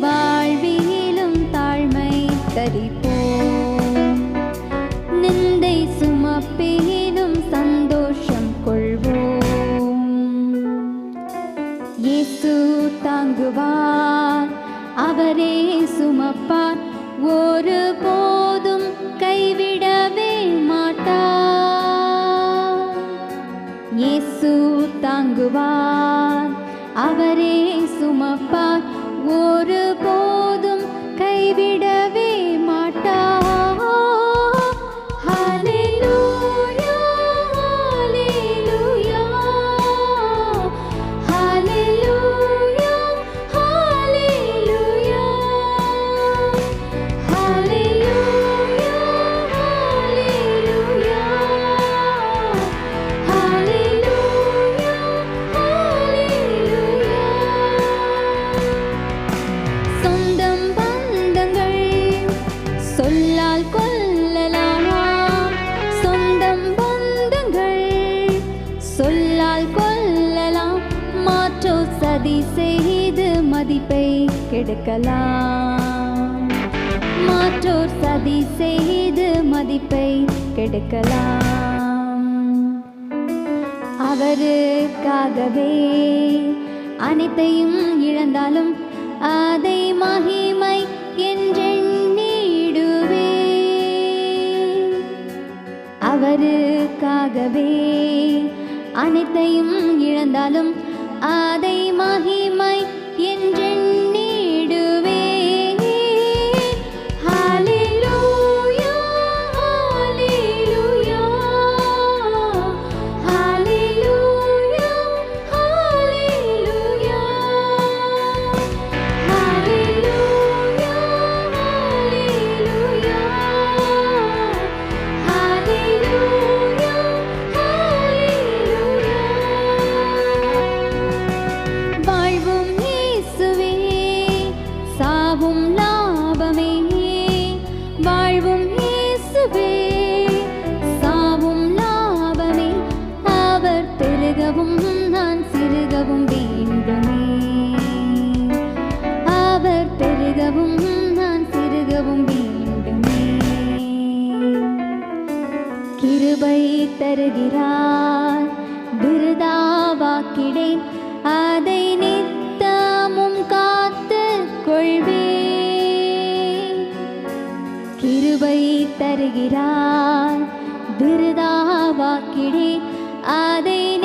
வாழ்வியிலும் தாழ்மை தரிப்போம். நிந்தை சுமப்பியிலும் சந்தோஷம் கொள்வோம். இயேசு தாங்குவார் அவரே சுமப்பார். ஒரு போதும் கைவிடவே மாட்டார். இயேசு தாங்குவார். மதி சதி செய்து மதிப்பை கெடுக்கலாம். மாற்றோர் சதி செய்து மதிப்பை கெடுக்கலாம். அவருக்காகவே அனைத்தையும் இழந்தாலும் அதை மகிமை என்றெண்ணிடுவே. அவருக்காகவே அனைத்தையும் இழந்தாலும் ஆதை மகிமை என்றெண்ணிடுவே பெருகவும் நான் சிறுகவும் வேண்டுமே. கிருபை தருகிறார் விருதாவாக்கிடேன். அதை நித்தமும் காத்து கொள்வே கிருபை தருகிறார் விருதாவாக்கிடேன். அதை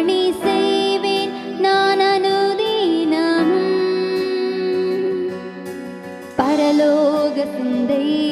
பணி செய்வேன் நான் அனுதீனமும். பரலோக சிந்தை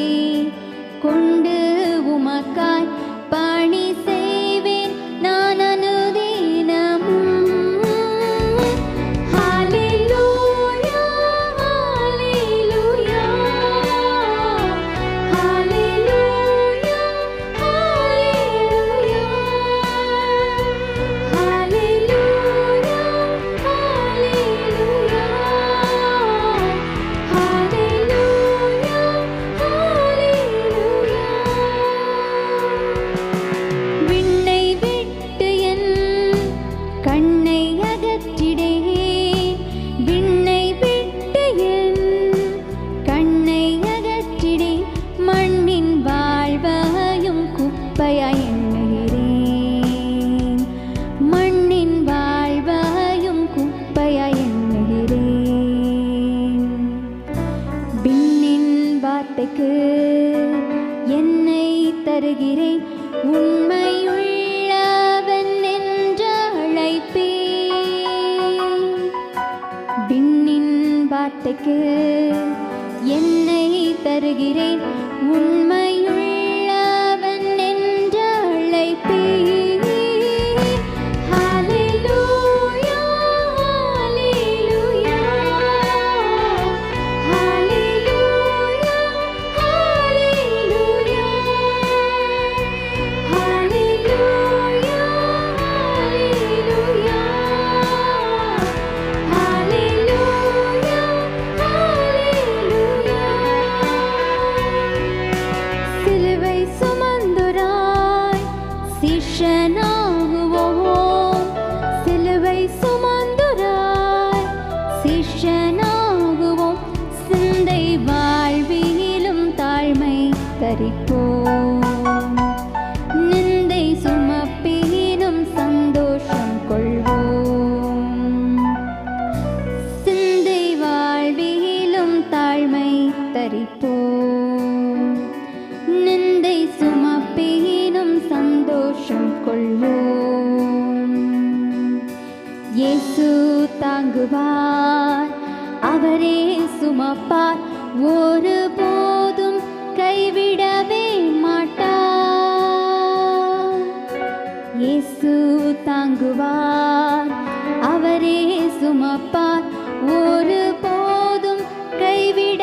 வார்த்தைக்கு என்னை தருகிறேன். உண்மையுள்ளவன் என்ற அழைப்பே விண்ணின் வார்த்தைக்கு என்னை தருகிறேன். உண்மையுள்ள இயேசு தாங்குவார் அவரே சுமப்பார் ஒரு போதும் கைவிடவே மாட்டார் இயேசு தாங்குவார் அவரே சுமப்பார் ஒரு போதும் கைவிட